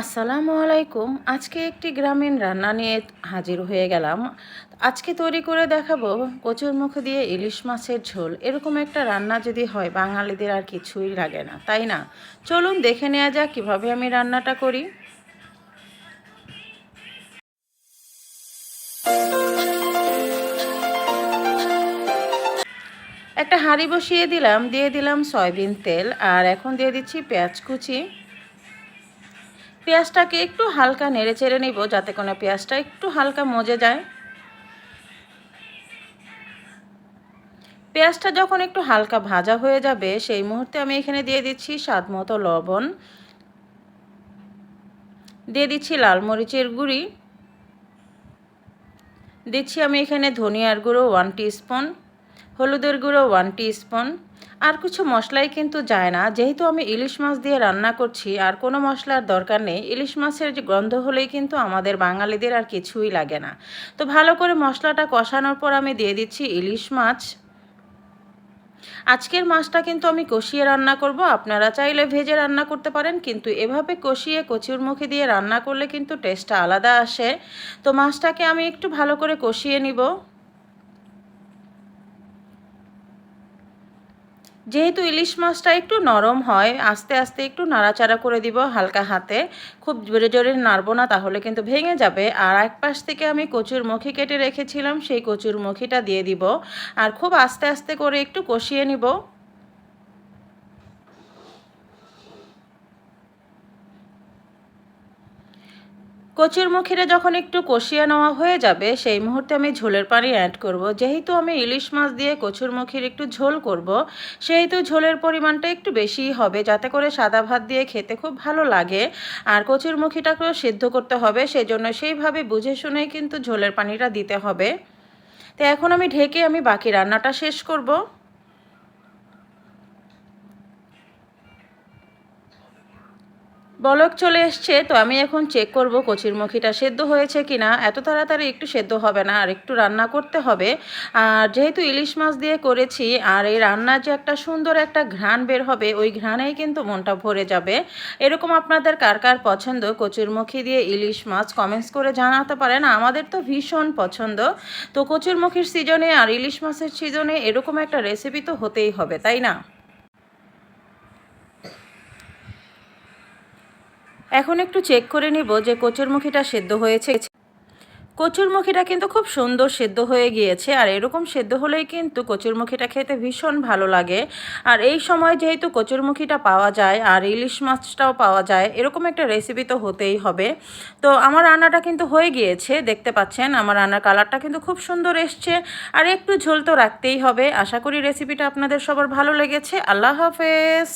আসসালামু আলাইকুম। আজকে একটি গ্রামীণ রান্না নিয়ে হাজির হয়ে গেলাম। আজকে তৈরি করে দেখাবো কচুর মুখ দিয়ে ইলিশ মাছের ঝোল। এরকম একটা রান্না যদি হয়, বাঙালিদের আর কিছুই লাগে না, তাই না? চলুন দেখে নেওয়া যাক কীভাবে আমি রান্নাটা করি। একটা হাঁড়ি বসিয়ে দিলাম, দিয়ে দিলাম সয়াবিন তেল, আর এখন দিয়ে দিচ্ছি পেঁয়াজ কুচি। পেঁয়াজটাকে একটু হালকা নেড়ে চেড়ে নিব যাতে কোনো পেঁয়াজটা একটু হালকা মজে যায়। পেঁয়াজটা যখন একটু হালকা ভাজা হয়ে যাবে, সেই মুহূর্তে আমি এখানে দিয়ে দিচ্ছি স্বাদ মতো লবণ। দিয়ে দিচ্ছি লাল মরিচের গুঁড়ি। দিচ্ছি আমি এখানে ধনিয়ার গুঁড়ো ওয়ান স্পুন হলুদের গুঁড়ো ওয়ান স্পুন আর কিছু মশলাই কিন্তু যায় না। যেহেতু আমি ইলিশ মাছ দিয়ে রান্না করছি, আর কোনো মশলার দরকার নেই, ইলিশ মাছের যে গন্ধ হলেই কিন্তু আমাদের বাঙালিদের আর কিছুই লাগে না। তো ভালো করে মশলাটা কষানোর পর আমি দিয়ে দিচ্ছি ইলিশ মাছ। আজকের মাছটা কিন্তু আমি কষিয়ে রান্না করব। আপনারা চাইলে ভেজে রান্না করতে পারেন, কিন্তু এভাবে কষিয়ে কচুর মুখে দিয়ে রান্না করলে কিন্তু টেস্টটা আলাদা আসে। তো মাছটাকে আমি একটু ভালো করে কষিয়ে নিব। যেহেতু ইলিশ মাছটা একটু নরম হয়, আস্তে আস্তে একটু নাড়াচাড়া করে দিব হালকা হাতে। খুব জোরে জোরে নাড়বো না, তাহলে কিন্তু ভেঙে যাবে। আর এক পাশ থেকে আমি কচুর মুখি কেটে রেখেছিলাম, সেই কচুর মুখিটা দিয়ে দিব। আর খুব আস্তে আস্তে করে একটু কষিয়ে নিব। কচুর মুখিরে যখন একটু কষিয়ে নেওয়া হয়ে যাবে, সেই মুহূর্তে আমি ঝোলের পানি অ্যাড করব। যেহেতু আমি ইলিশ মাছ দিয়ে কচুর মুখির একটু ঝোল করব, সেহেতু ঝোলের পরিমাণটা একটু বেশিই হবে, যাতে করে সাদা ভাত দিয়ে খেতে খুব ভালো লাগে। আর কচুর মুখিটাকেও সিদ্ধ করতে হবে সেই জন্য সেইভাবে বুঝে শুনেই কিন্তু ঝোলের পানিটা দিতে হবে। তো এখন আমি ঢেকে আমি বাকি রান্নাটা শেষ করব। বলক চলে এসছে, তো আমি এখন চেক করব কচির মুখিটা সেদ্ধ হয়েছে কি না এত তাড়াতাড়ি একটু সেদ্ধ হবে না, আর একটু রান্না করতে হবে। আর যেহেতু ইলিশ মাছ দিয়ে করেছি, আর এই রান্নার যে একটা সুন্দর একটা ঘ্রাণ বের হবে, ওই ঘ্রাণেই কিন্তু মনটা ভরে যাবে। এরকম আপনাদের কার কার পছন্দ? কচুর মুখি দিয়ে ইলিশ মাছ কমেন্টস করে জানাতে পারেন। আমাদের তো ভীষণ পছন্দ। তো কচুর মুখির সিজনে আর ইলিশ মাছের সিজনে এরকম একটা রেসিপি তো হতেই হবে, তাই না? এখন একটু চেক করে নিব যে কচুরমুখীটা সেদ্ধ হয়েছে কচুরমুখীটা কিন্তু খুব সুন্দর সেদ্ধ হয়ে গিয়েছে, আর এরকম সেদ্ধ হলেই কিন্তু কচুরমুখীটা খেতে ভীষণ ভালো লাগে। আর এই সময় যেহেতু কচুরমুখীটা পাওয়া যায়, আর ইলিশ মাছটাও পাওয়া যায়, এরকম একটা রেসিপি তো হতেই হবে। তো আমার রান্নাটা কিন্তু হয়ে গিয়েছে, দেখতে পাচ্ছেন, আমার রান্নার কালারটা কিন্তু খুব সুন্দর এসছে, আর একটু ঝোল তো রাখতেই হবে। আশা করি রেসিপিটা আপনাদের সবার ভালো লেগেছে। আল্লাহ হাফেজ।